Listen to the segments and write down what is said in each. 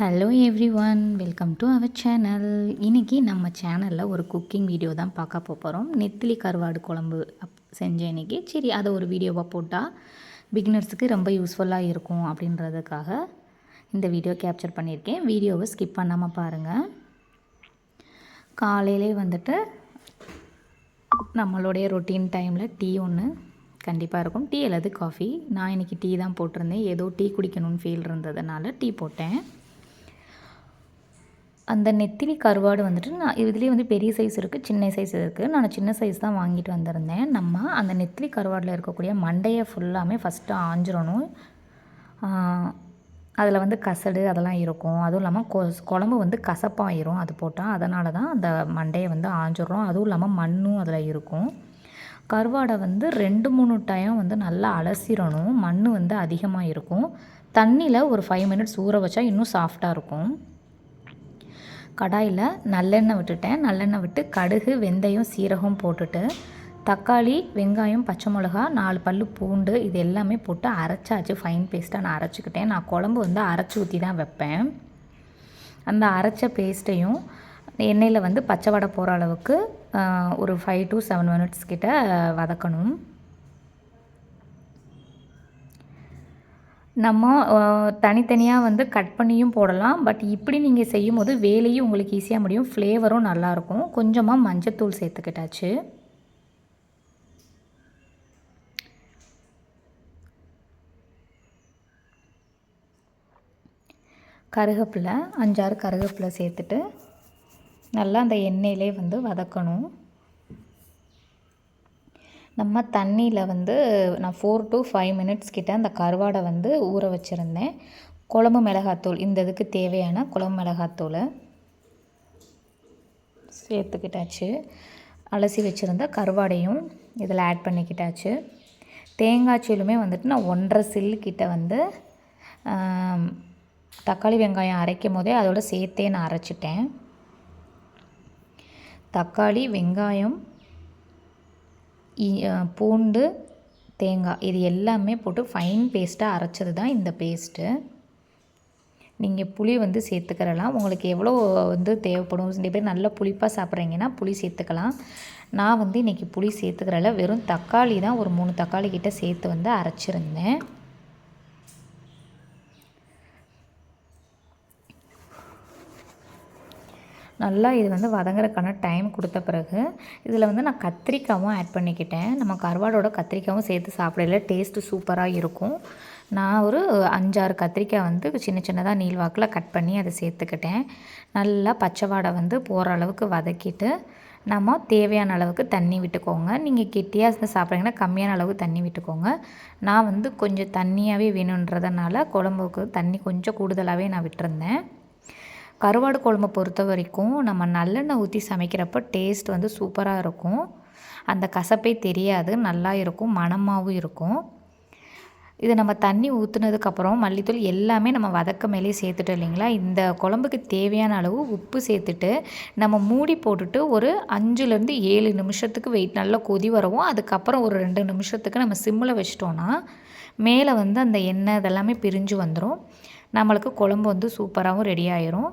Hello everyone welcome to our channel இன்றைக்கி நம்ம சேனலில் ஒரு குக்கிங் வீடியோ தான் பார்க்க போகிறோம் நெத்திலி கருவாடு குழம்பு அப் செஞ்சேன் இன்றைக்கி சரி அதை ஒரு வீடியோவாக போட்டால் பிகினர்ஸுக்கு ரொம்ப யூஸ்ஃபுல்லாக இருக்கும் அப்படின்றதுக்காக இந்த வீடியோ கேப்சர் பண்ணியிருக்கேன். வீடியோவை ஸ்கிப் பண்ணாமல் பாருங்கள் காலையிலே வந்துட்டு நம்மளுடைய ரொட்டீன் டைமில் டீ ஒன்று கண்டிப்பாக இருக்கும். டீ அல்லது காஃபி நான் இன்றைக்கி டீ தான் போட்டிருந்தேன். ஏதோ டீ குடிக்கணும்னு ஃபீல் இருந்ததுனால டீ போட்டேன். அந்த நெத்திலி கருவாடு வந்துட்டு நான் இதுலேயே வந்து பெரிய சைஸ் இருக்குது சின்ன சைஸ் இருக்குது நான் சின்ன சைஸ் தான் வாங்கிட்டு வந்திருந்தேன். நம்ம அந்த நெத்திலி கருவாடில் இருக்கக்கூடிய மண்டையை ஃபுல்லாமே ஃபஸ்ட்டு ஆஞ்சிடணும் அதில் வந்து கசடு அதெல்லாம் இருக்கும். அதுவும் இல்லாமல் கொ குழம்பு வந்து கசப்பாயிரும் அது போட்டால் அதனால தான் அந்த மண்டையை வந்து ஆஞ்சிடுறோம் அதுவும் இல்லாமல் மண்ணும் அதில் இருக்கும். கருவாடை வந்து ரெண்டு மூணு டைம் வந்து நல்லா அலசிடணும் மண் வந்து அதிகமாக இருக்கும். தண்ணியில் ஒரு ஃபைவ் மினிட்ஸ் ஊற வச்சா இன்னும் சாஃப்டாக இருக்கும். கடாயில் நல்லெண்ணெய் விட்டுட்டேன். நல்லெண்ணெய் விட்டு கடுகு வெந்தயம் சீரகம் போட்டுட்டு தக்காளி வெங்காயம் பச்சை மிளகா நாலு பல் பூண்டு இது எல்லாமே போட்டு அரைச்சாச்சு. ஃபைன் பேஸ்ட்டாக நான் அரைச்சிக்கிட்டேன். நான் குழம்பு வந்து அரைச்சி ஊற்றி தான் வைப்பேன். அந்த அரைச்ச பேஸ்ட்டையும் எண்ணெயில் வந்து பச்சை வடை போகிற அளவுக்கு ஒரு ஃபைவ் டு செவன் மினிட்ஸ் கிட்ட வதக்கணும். நம்ம தனித்தனியாக வந்து கட் பண்ணியும் போடலாம். பட் இப்படி நீங்கள் செய்யும் போது வேலையும் உங்களுக்கு ஈஸியாக முடியும். ஃப்ளேவரும் நல்லாயிருக்கும் கொஞ்சமாக மஞ்சத்தூள் சேர்த்துக்கிட்டாச்சு. கருகப்பில்லை அஞ்சாறு கருகப்பில்லை சேர்த்துட்டு நல்லா அந்த எண்ணெயிலே வந்து வதக்கணும். நம்ம தண்ணியில் வந்து நான் ஃபோர் டு ஃபைவ் மினிட்ஸ் கிட்ட அந்த கருவாடை வந்து ஊற வச்சுருந்தேன். குழம்பு மிளகாத்தூள் இந்த இதுக்கு தேவையான குழம்பு மிளகாத்தூள் சேர்த்துக்கிட்டாச்சு. அலசி வச்சுருந்த கருவாடையும் இதில் ஆட் பண்ணிக்கிட்டாச்சு. தேங்காய் சீலுமே வந்துட்டு நான் ஒன்றரை சில்லு கிட்ட வந்து தக்காளி வெங்காயம் அரைக்கும் போதே அதோட சேர்த்தே நான் அரைச்சிட்டேன். தக்காளி வெங்காயம் பூண்டு தேங்காய் இது எல்லாமே போட்டு ஃபைன் பேஸ்ட்டாக அரைச்சது தான் இந்த பேஸ்ட்டு நீங்கள் புளி வந்து சேர்த்துக்கிறலாம். உங்களுக்கு எவ்வளோ வந்து தேவைப்படும்? சில பேர் நல்ல புளிப்பாக சாப்பிட்றீங்கன்னா புளி சேர்த்துக்கலாம். நான் வந்து இன்றைக்கி புளி சேர்த்துக்கிறல. வெறும் தக்காளி தான் ஒரு மூணு தக்காளி கிட்டே சேர்த்து வந்து அரைச்சிருந்தேன். நல்லா இது வந்து வதங்குறதுக்கான டைம் கொடுத்த பிறகு இதில் வந்து நான் கத்திரிக்காவும் ஆட் பண்ணிக்கிட்டேன். நம்ம கருவாடோட கத்திரிக்காவும் சேர்த்து சாப்பிடல டேஸ்ட்டு சூப்பராக இருக்கும். நான் ஒரு அஞ்சாறு கத்திரிக்காய் வந்து சின்ன சின்னதாக நீள்வாக்கில் கட் பண்ணி அதை சேர்த்துக்கிட்டேன். நல்லா பச்சை வாடை வந்து போகிற அளவுக்கு வதக்கிட்டு நம்ம தேவையான அளவுக்கு தண்ணி விட்டுக்கோங்க. நீங்கள் கெட்டியாக இருந்து சாப்பிட்றீங்கன்னா கம்மியான அளவுக்கு தண்ணி விட்டுக்கோங்க. நான் வந்து கொஞ்சம் தண்ணியாகவே வேணுன்றதுனால குழம்புக்கு தண்ணி கொஞ்சம் கூடுதலாகவே நான் விட்டுருந்தேன். கருவாடு குழம்பு பொறுத்த வரைக்கும் நம்ம நல்லெண்ணெய் ஊற்றி சமைக்கிறப்ப டேஸ்ட் வந்து சூப்பராக இருக்கும். அந்த கசப்பே தெரியாது. நல்லா இருக்கும். மணமாகவும் இருக்கும். இதை நம்ம தண்ணி ஊற்றுனதுக்கப்புறம் மல்லித்தூள் எல்லாமே நம்ம வதக்க மேலே சேர்த்துட்டோம் இல்லைங்களா? இந்த குழம்புக்கு தேவையான அளவு உப்பு சேர்த்துட்டு நம்ம மூடி போட்டுட்டு ஒரு அஞ்சுலேருந்து ஏழு நிமிஷத்துக்கு வெயிட் நல்லா கொதி வரவும் அதுக்கப்புறம் ஒரு ரெண்டு நிமிஷத்துக்கு நம்ம சிம்மில் வச்சிட்டோன்னா மேலே வந்து அந்த எண்ணெய் இதெல்லாமே பிரிஞ்சு வந்துடும் நம்மளுக்கு குழம்பு வந்து சூப்பராகவும் ரெடி ஆயிரும்.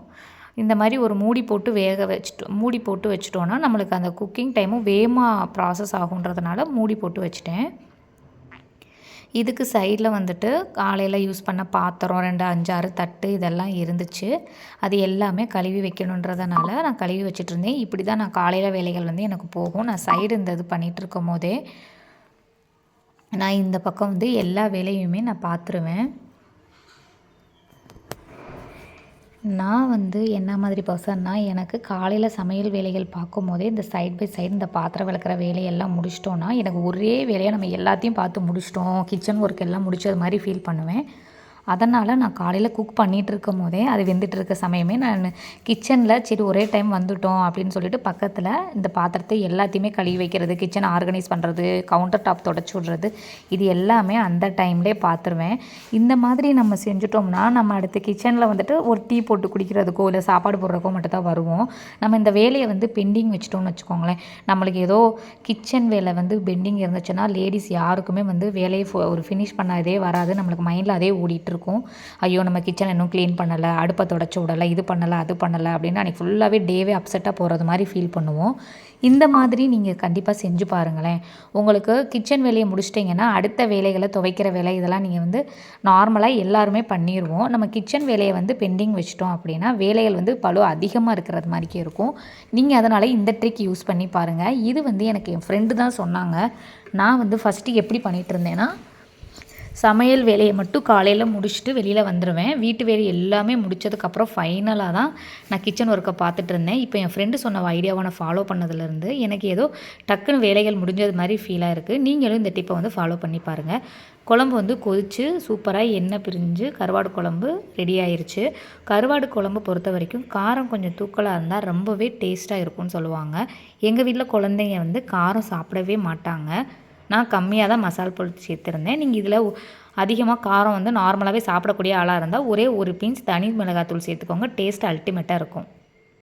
இந்த மாதிரி ஒரு மூடி போட்டு வேக வச்சுட்டோம் மூடி போட்டு வச்சிட்டோன்னா நம்மளுக்கு அந்த குக்கிங் டைமும் வேகமாக ப்ராசஸ் ஆகுன்றதுனால மூடி போட்டு வச்சுட்டேன். இதுக்கு சைடில் வந்துட்டு காலையில் யூஸ் பண்ண பாத்திரம் ரெண்டு அஞ்சாறு தட்டு இதெல்லாம் இருந்துச்சு. அது எல்லாமே கழுவி வைக்கணுன்றதுனால நான் கழுவி வச்சுட்டு இருந்தேன். இப்படி தான் நான் காலையில் வேலைகள் வந்து எனக்கு போகும். நான் சைடு இந்த இது பண்ணிகிட்டு இருக்கும் போதே நான் இந்த பக்கம் வந்து எல்லா வேலையுமே நான் பார்த்துருவேன் நான் வந்து என்ன மாதிரி பர்சன்னா எனக்கு காலையில் சமையல் வேலைகள் பார்க்கும் போதே இந்த சைட் பை சைடு இந்த பாத்திரம் விளக்குற வேலையெல்லாம் முடிச்சிட்டோன்னா எனக்கு ஒரே வேலையாக நம்ம எல்லாத்தையும் பார்த்து முடிச்சிட்டோம். கிச்சன் ஒர்க் எல்லாம் முடிச்சது மாதிரி ஃபீல் பண்ணுவேன். அதனால் நான் காலையில் குக் பண்ணிகிட்டு இருக்கும் போதே அது வெந்துட்டு இருக்க சமயமே நான் கிச்சனில் சரி ஒரே டைம் வந்துட்டோம் அப்படின்னு சொல்லிட்டு பக்கத்தில் இந்த பாத்திரத்தை எல்லாத்தையுமே கழுவி வைக்கிறது கிச்சன் ஆர்கனைஸ் பண்ணுறது கவுண்டர் டாப் தொடச்சி விட்றது இது எல்லாமே அந்த டைம்லேயே பார்த்துருவேன் இந்த மாதிரி நம்ம செஞ்சுட்டோம்னா நம்ம அடுத்த கிச்சனில் வந்துட்டு ஒரு டீ போட்டு குடிக்கிறதுக்கோ இல்லை சாப்பாடு போடுறதுக்கோ மட்டும் தான் வருவோம். நம்ம இந்த வேலையை வந்து பெண்டிங் வச்சுட்டோம்னு வச்சுக்கோங்களேன். நம்மளுக்கு ஏதோ கிச்சன் வேலை வந்து பெண்டிங் இருந்துச்சுன்னா லேடிஸ் யாருக்குமே வந்து வேலையை ஒரு ஃபினிஷ் பண்ணாதே வராது. நம்மளுக்கு மைண்டில் அதே ஓடிட்டு இருக்கும் ஐயோ நம்ம கிச்சன் இன்னும் க்ளீன் பண்ணலை அடுப்பை தொடச்சி விடலை இது பண்ணலை அது பண்ணலை அப்படின்னு அன்றைக்கி ஃபுல்லாகவே டேவே அப்செட்டாக போகிறது மாதிரி ஃபீல் பண்ணுவோம். இந்த மாதிரி நீங்கள் கண்டிப்பாக செஞ்சு பாருங்களேன். உங்களுக்கு கிச்சன் வேலையை முடிச்சிட்டிங்கன்னா அடுத்த வேலைகளை துவைக்கிற வேலை இதெல்லாம் நீங்கள் வந்து நார்மலாக எல்லாருமே பண்ணிடுவோம் நம்ம கிச்சன் வேலையை வந்து பெண்டிங் வச்சிட்டோம் அப்படின்னா வேலைகள் வந்து பலு அதிகமாக இருக்கிறது மாதிரிக்கே இருக்கும். நீங்கள் அதனால் இந்த ட்ரிக் யூஸ் பண்ணி பாருங்கள் இது வந்து எனக்கு என் ஃப்ரெண்டு தான் சொன்னாங்க. நான் வந்து ஃபஸ்ட்டு எப்படி பண்ணிகிட்டு இருந்தேன்னா சமையல் வேலையை மட்டும் காலையில் முடிச்சுட்டு வெளியில் வந்துடுவேன் வீட்டு வேலை எல்லாமே முடிச்சதுக்கப்புறம் ஃபைனலாக தான் நான் கிச்சன் ஒர்க்கை பார்த்துட்டு இருந்தேன். இப்போ என் ஃப்ரெண்டு சொன்ன ஐடியாவை நான் ஃபாலோ பண்ணதுலேருந்து எனக்கு ஏதோ டக்குன்னு வேலைகள் முடிஞ்சது மாதிரி ஃபீலாக இருக்குது நீங்களும் இந்த டிப்பை வந்து ஃபாலோ பண்ணி பாருங்கள் குழம்பு வந்து கொதித்து சூப்பராக எண்ணெய் பிரிஞ்சு கருவாடு குழம்பு ரெடி ஆயிடுச்சு கருவாடு குழம்பு பொறுத்த வரைக்கும் காரம் கொஞ்சம் தூக்கலாக இருந்தால் ரொம்பவே டேஸ்ட்டாக இருக்கும்னு சொல்லுவாங்க. எங்கள் வீட்டில் குழந்தைங்க வந்து காரம் சாப்பிடவே மாட்டாங்க. நான் கம்மியாக தான் மசால் பொருள் சேர்த்துருந்தேன். நீங்கள் இதில் அதிகமாக காரம் வந்து நார்மலாகவே சாப்பிடக்கூடிய ஆளாக இருந்தால் ஒரே ஒரு பீன்ஸ் தனி மிளகாத்தூள் சேர்த்துக்கோங்க. டேஸ்ட் அல்டிமேட்டாக இருக்கும்.